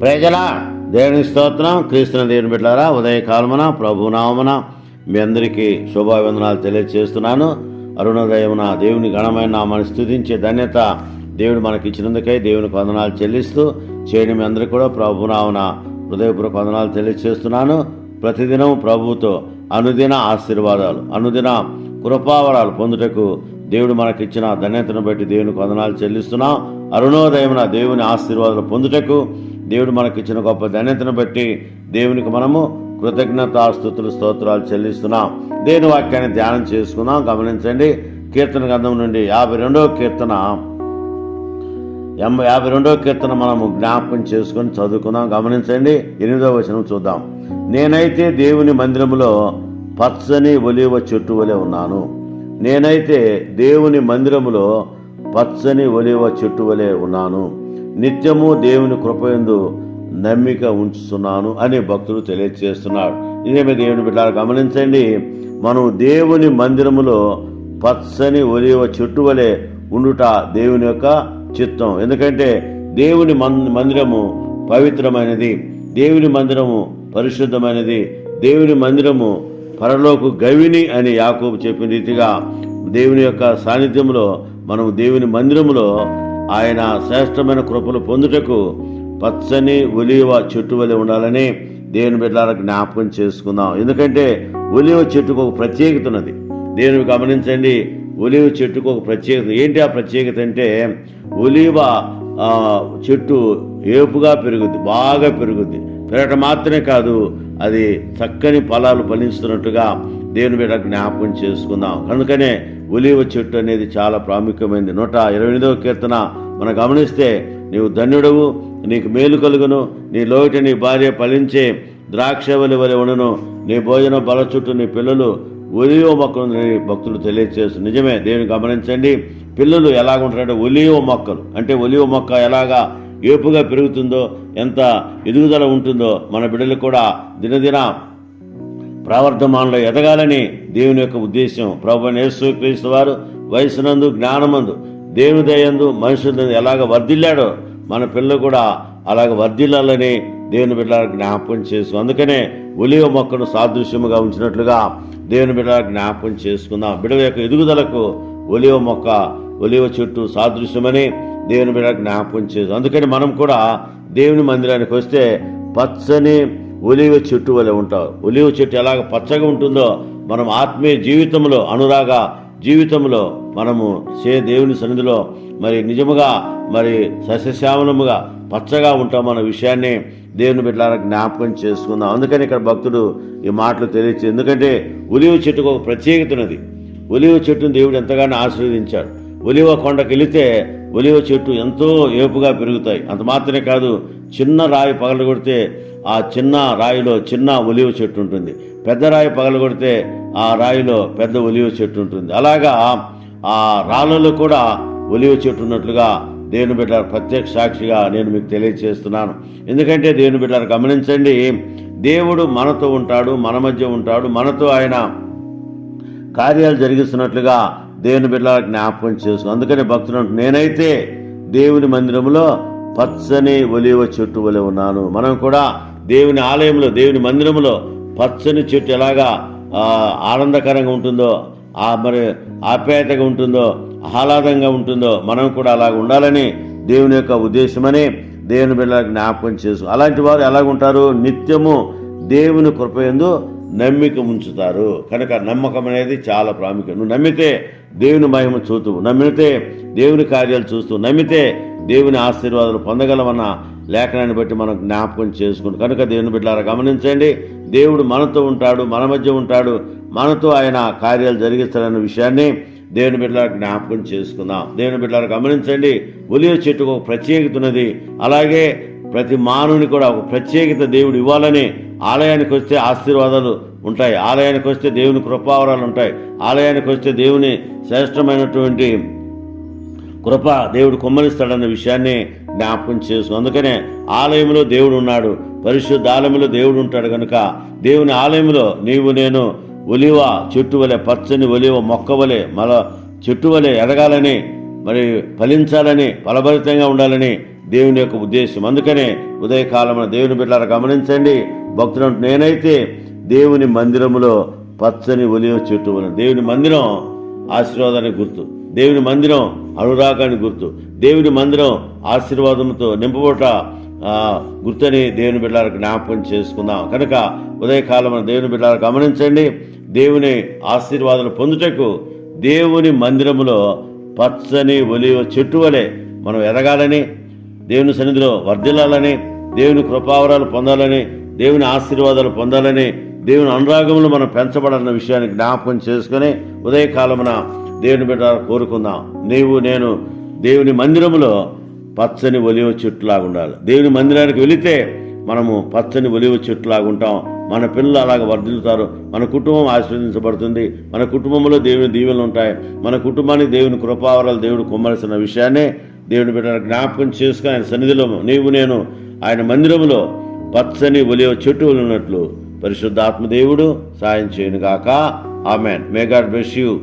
ప్రజల దేవుని స్తోత్రం. క్రీస్తున దేవుని బిడ్డారా ఉదయకాలమున ప్రభునామన మీ అందరికీ శుభాభివందనాలు తెలియజేస్తున్నాను అరుణోదయమున దేవుని ఘనమైన నామాన్ని స్థుతించే ధన్యత దేవుడు మనకి ఇచ్చినందుకై దేవునికి వందనాలు చెల్లిస్తూ చేయడం మీ అందరికీ కూడా ప్రభునామన హృదయపూర్వక వందనాలు తెలియజేస్తున్నాను ప్రతిదినం ప్రభుతో అనుదిన ఆశీర్వాదాలు అనుదిన కృపావరాలు పొందుటకు దేవుడు మనకిచ్చిన ధన్యతను బట్టి దేవునికి వందనాలు చెల్లిస్తున్నాం. అరుణోదయమున దేవుని ఆశీర్వాదాలు పొందుటకు దేవుడు మనకిచ్చిన గొప్ప ధన్యతను బట్టి దేవునికి మనము కృతజ్ఞతాస్తుతులు స్తోత్రాలు చెల్లిస్తున్నాం. దేని వాక్యాన్ని ధ్యానం చేసుకుందాం. గమనించండి. కీర్తన గ్రంథం నుండి యాభై రెండవ కీర్తన. ఎంబ యాభై రెండవ కీర్తన మనము జ్ఞాపకం చేసుకొని చదువుకుందాం. గమనించండి. ఎనిమిదవ వచనం చూద్దాం. నేనైతే దేవుని మందిరములో పచ్చని ఒలివ చెట్టు వలె ఉన్నాను. నేనైతే దేవుని మందిరములో పచ్చని ఒలివ చెట్టు వలె ఉన్నాను. నిత్యము దేవుని కృపయందు నమ్మిక ఉంచుతున్నాను అని భక్తుడు తెలియజేస్తున్నాడు ఇదేమి దేవుని బిడ్డారు గమనించండి. మనం దేవుని మందిరములో పచ్చని ఒలివ చెట్టు వలె ఉండుట దేవుని యొక్క చిత్తం. ఎందుకంటే దేవుని మం- మందిరము పవిత్రమైనది దేవుని మందిరము పరిశుద్ధమైనది దేవుని మందిరము పరలోకు గవిని అని యాకోబు చెప్పిన రీతిగా దేవుని యొక్క సాన్నిధ్యంలో మనం దేవుని మందిరములో ఆయన శ్రేష్టమైన కృపలు పొందుటకు పచ్చని ఒలివ చెట్టు వలె ఉండాలని దేవుని బిడ్డలకు జ్ఞాపకం చేసుకుందాం. ఎందుకంటే ఒలివ చెట్టుకు ఒక ప్రత్యేకత ఉన్నది. దేవుని గమనించండి ఒలివ చెట్టుకు ఒక ప్రత్యేకత. ఏంటి ఆ ప్రత్యేకత అంటే ఒలివ చెట్టు ఏపుగా పెరుగుద్ది బాగా పెరుగుద్ది. పెరగటం మాత్రమే కాదు అది చక్కని ఫలాలు ఫలిస్తున్నట్టుగా దేవుని బిడ్డ జ్ఞాపకం చేసుకుందాం. అందుకనే ఒలివ చెట్టు అనేది చాలా ప్రాముఖ్యమైనది నూట ఇరవై ఎనిమిదవ కీర్తన మనం గమనిస్తే నీవు ధన్యుడవు నీకు మేలు కలుగును నీ లోటు నీ భార్య ఫలించే ద్రాక్షవలి వలె ఉండను నీ భోజనం బల చుట్టూ నీ పిల్లలు ఒలివ మొక్కలు భక్తులు తెలియజేస్తు నిజమే దేవుని గమనించండి పిల్లలు ఎలాగుంటారంటే ఒలివ మొక్కలు. అంటే ఒలివ మొక్క ఎలాగా ఏపుగా పెరుగుతుందో ఎంత ఎదుగుదల ఉంటుందో మన బిడ్డలు కూడా దినదిన ప్రవర్ధమానంలో ఎదగాలని దేవుని యొక్క ఉద్దేశం ప్రభు యేసు క్రీస్తు వారు వయసునందు జ్ఞానమందు దేవుని దయందు మనుషులందు ఎలాగ వర్ధిల్లాడో మన పిల్లలు కూడా అలాగ వర్ధిల్లాలని దేవుని బిడ్డల జ్ఞాపకం చేసు అందుకనే ఒలివ మొక్కను సాదృశ్యముగా ఉంచినట్లుగా దేవుని బిడ్డల జ్ఞాపకం చేసుకుందాం. బిడ్డల యొక్క ఎదుగుదలకు ఒలివ మొక్క ఒలివ చెట్టు సాదృశ్యమని దేవుని బిడ్డ జ్ఞాపకం చేసు అందుకని మనం కూడా దేవుని మందిరానికి వస్తే పచ్చని ఒలివ చెట్టు వలె ఉంటావు ఒలివ చెట్టు ఎలాగ పచ్చగా ఉంటుందో మనం ఆత్మీయ జీవితంలో అనురాగ జీవితంలో మనము సే దేవుని సన్నిధిలో మరి నిజముగా మరి సస్యశ్యామలముగా పచ్చగా ఉంటాం అన్న విషయాన్ని దేవుని బిడ్డలారా జ్ఞాపకం చేసుకుందాం. అందుకని ఇక్కడ భక్తుడు ఈ మాటలు తెలియచ్చు ఎందుకంటే ఒలివ చెట్టుకు ఒక ప్రత్యేకత ఉన్నది. ఒలివ చెట్టును దేవుడు ఎంతగానో ఆశీర్వదించాడు. ఒలివ కొండకి వెళితే ఒలివ చెట్టు ఎంతో ఏపుగా పెరుగుతాయి. అంత మాత్రమే కాదు చిన్న రాయి పగలగొడితే ఆ చిన్న రాయిలో చిన్న ఒలివ చెట్టు ఉంటుంది. పెద్ద రాయి పగలగొడితే ఆ రాయిలో పెద్ద ఒలివ చెట్టు ఉంటుంది. అలాగా ఆ రాళ్ళలో కూడా ఒలివ చెట్టు ఉన్నట్లుగా దేవుని బిడ్డ ప్రత్యక్ష సాక్షిగా నేను మీకు తెలియజేస్తున్నాను ఎందుకంటే దేవుని బిడ్డలు గమనించండి దేవుడు మనతో ఉంటాడు మన మధ్య ఉంటాడు మనతో ఆయన కార్యాలు జరిగిస్తున్నట్లుగా దేవుని బిడ్డలకు జ్ఞాపకం చేసుకు అందుకని భక్తులు నేనైతే దేవుని మందిరంలో పచ్చని ఒలివ చెట్టు వలె ఉన్నాను. మనం కూడా దేవుని ఆలయంలో దేవుని మందిరంలో పచ్చని చెట్టు ఎలాగా ఆనందకరంగా ఉంటుందో ఆ మరి ఆప్యాయతగా ఉంటుందో ఆహ్లాదంగా ఉంటుందో మనం కూడా అలాగ ఉండాలని దేవుని యొక్క ఉద్దేశమని దేవుని బిడ్డలకు జ్ఞాపకం చేసు అలాంటి వారు ఎలాగుంటారు? నిత్యము దేవుని కృపయందు నమ్మిక ఉంచుతారు కనుక నమ్మకం అనేది చాలా ప్రాముఖ్యం. నువ్వు నమ్మితే దేవుని మహిమ చూస్తూ నమ్మితే దేవుని కార్యాలు చూస్తూ నమ్మితే దేవుని ఆశీర్వాదాలు పొందగలమన్న లేఖనాన్ని బట్టి మనం జ్ఞాపకం చేసుకుంటాం కనుక దేవుని బిడ్డారా గమనించండి దేవుడు మనతో ఉంటాడు మన మధ్య ఉంటాడు మనతో ఆయన కార్యాలు జరిగిస్తాడన్న విషయాన్ని దేవుని బిడ్డలకు జ్ఞాపకం చేసుకుందాం. దేవుని బిడ్డలకు గమనించండి ఒలివ చెట్టుకు ఒక ప్రత్యేకత ఉన్నది. అలాగే ప్రతి మానవుని కూడా ఒక ప్రత్యేకత దేవుడు ఇవ్వాలని ఆలయానికి వస్తే ఆశీర్వాదాలు ఉంటాయి. ఆలయానికి వస్తే దేవుని కృపావరాలు ఉంటాయి. ఆలయానికి వస్తే దేవుని శ్రేష్టమైనటువంటి కృప దేవుడు కుమ్మరిస్తాడన్న విషయాన్ని జ్ఞాపకం చేసు అందుకనే ఆలయంలో దేవుడు ఉన్నాడు. పరిశుద్ధ ఆలయంలో దేవుడు ఉంటాడు కనుక దేవుని ఆలయంలో నీవు నేను ఒలివ చెట్టు వలె పచ్చని ఒలివ మొక్క వలె మల చెట్టు వలె ఎదగాలని మరి ఫలించాలని ఫలభరితంగా ఉండాలని దేవుని యొక్క ఉద్దేశం. అందుకనే ఉదయకాలమున దేవుని బిడ్డలారా గమనించండి. భక్తులు నేనైతే దేవుని మందిరములో పచ్చని ఒలివ చెట్టు వలన దేవుని మందిరం ఆశీర్వాదానికి గుర్తు. దేవుని మందిరం అనురాగానికి గుర్తు. దేవుని మందిరం ఆశీర్వాదంతో నింపబోట గుర్తని దేవుని బిడ్డలకు జ్ఞాపకం చేసుకుందాం. కనుక ఉదయకాలం దేవుని బిడ్డలకు గమనించండి. దేవుని ఆశీర్వాదాలు పొందుటకు దేవుని మందిరములో పచ్చని ఒలివ చెట్టు వలె మనం ఎదగాలని దేవుని సన్నిధిలో వర్ధిల్లాలని దేవుని కృపావరాలు పొందాలని దేవుని ఆశీర్వాదాలు పొందాలని దేవుని అనురాగములు మనం పెంచబడాలన్న విషయాన్ని జ్ఞాపకం చేసుకుని ఉదయకాలమున దేవుని బిడ్డ కోరుకుందాం. నీవు నేను దేవుని మందిరములో పచ్చని ఒలివ చెట్టులాగా ఉండాలి. దేవుని మందిరానికి వెళితే మనము పచ్చని ఒలివ చెట్టులాగా ఉంటాం. మన పిల్లలు అలాగ వర్ధిల్లుతారు. మన కుటుంబం ఆశీర్వదించబడుతుంది. మన కుటుంబంలో దేవుని దీవెనలు ఉంటాయి. మన కుటుంబానికి దేవుని కృపావరాలు దేవుడు కుమ్మరిసిన విషయాన్నే దేవుని బిడ్డ జ్ఞాపకం చేసుకుని ఆయన సన్నిధిలో నీవు నేను ఆయన మందిరములో పచ్చని ఒలివ చెట్టు ఉన్నట్లు పరిశుద్ధాత్మ దేవుడు సాయం చేయను గాక. Amen. May God bless you